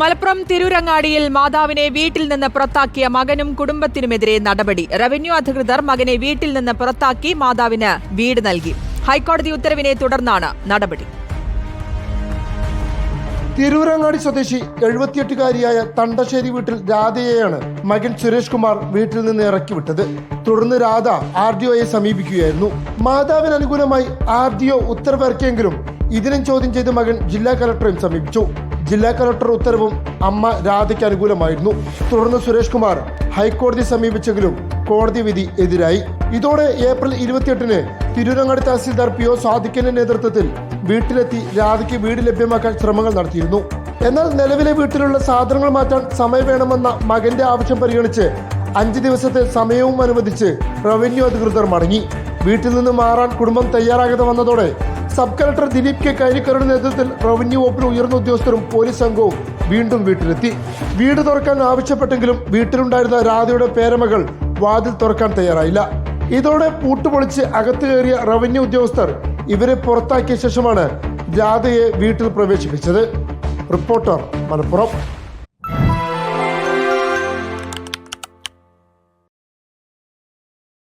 മലപ്പുറം തിരൂരങ്ങാടിയിൽ മാതാവിനെ വീട്ടിൽ നിന്ന് പുറത്താക്കിയ മകനും കുടുംബത്തിനുമെതിരെ നടപടി. റവന്യൂ അധികൃതർ മകനെ വീട്ടിൽ നിന്ന് പുറത്താക്കി മാതാവിന് വീട് നൽകി. ഹൈക്കോടതി ഉത്തരവിനെ തുടർന്നാണ് നടപടി. തിരൂരങ്ങാടി സ്വദേശി എഴുപത്തിയെട്ടുകാരിയായ തണ്ടശ്ശേരി വീട്ടിൽ രാധയെയാണ് മകൻ സുരേഷ് കുമാർ വീട്ടിൽ നിന്ന് ഇറക്കി വിട്ടത് തുടർന്ന് രാധ ആർ ഡി ഒയെ സമീപിക്കുകയായിരുന്നു. മാതാവിന് അനുകൂലമായി ആർ ഡി ഒ ഉത്തരവിറക്കിയെങ്കിലും ഇതിനും ചോദ്യം ചെയ്ത് മകൻ ജില്ലാ കലക്ടറെയും സമീപിച്ചു. ജില്ലാ കലക്ടർ ഉത്തരവും അമ്മ രാധയ്ക്ക് അനുകൂലമായിരുന്നു. തുടർന്ന് സുരേഷ് കുമാർ ഹൈക്കോടതി സമീപിച്ചെങ്കിലും കോടതി വിധി എതിരായി. ഇതോടെ ഏപ്രിൽ ഇരുപത്തിയെട്ടിന് തിരൂരങ്ങാടി തഹസീൽദാർ പി ഒ സാദിഖിന്റെ നേതൃത്വത്തിൽ വീട്ടിലെത്തി രാധയ്ക്ക് വീട് ലഭ്യമാക്കാൻ ശ്രമങ്ങൾ നടത്തിയിരുന്നു. എന്നാൽ നിലവിലെ വീട്ടിലുള്ള സാധനങ്ങൾ മാറ്റാൻ സമയം വേണമെന്ന മകന്റെ ആവശ്യം പരിഗണിച്ച് അഞ്ച് ദിവസത്തെ സമയവും അനുവദിച്ച് റവന്യൂ അധികൃതർ മടങ്ങി. വീട്ടിൽ നിന്ന് മാറാൻ കുടുംബം തയ്യാറാകാതെ വന്നതോടെ സബ് കളക്ടർ ദിലീപ് കെ കൈനിക്കറുടെ നേതൃത്വത്തിൽ റവന്യൂ വകുപ്പിലെ ഉയർന്ന ഉദ്യോഗസ്ഥരും പോലീസ് സംഘവും വീണ്ടും വീട്ടിലെത്തി. വീട് തുറക്കാൻ ആവശ്യപ്പെട്ടെങ്കിലും വീട്ടിലുണ്ടായിരുന്ന രാധയുടെ പേരമകൾ വാതിൽ തുറക്കാൻ തയ്യാറായില്ല. ഇതോടെ പൂട്ടുപൊളിച്ച് അകത്തു കയറിയ റവന്യൂ ഉദ്യോഗസ്ഥർ ഇവരെ പുറത്താക്കിയ ശേഷമാണ് രാധയെ വീട്ടിൽ പ്രവേശിപ്പിച്ചത്. റിപ്പോർട്ടർ മലപ്പുറം.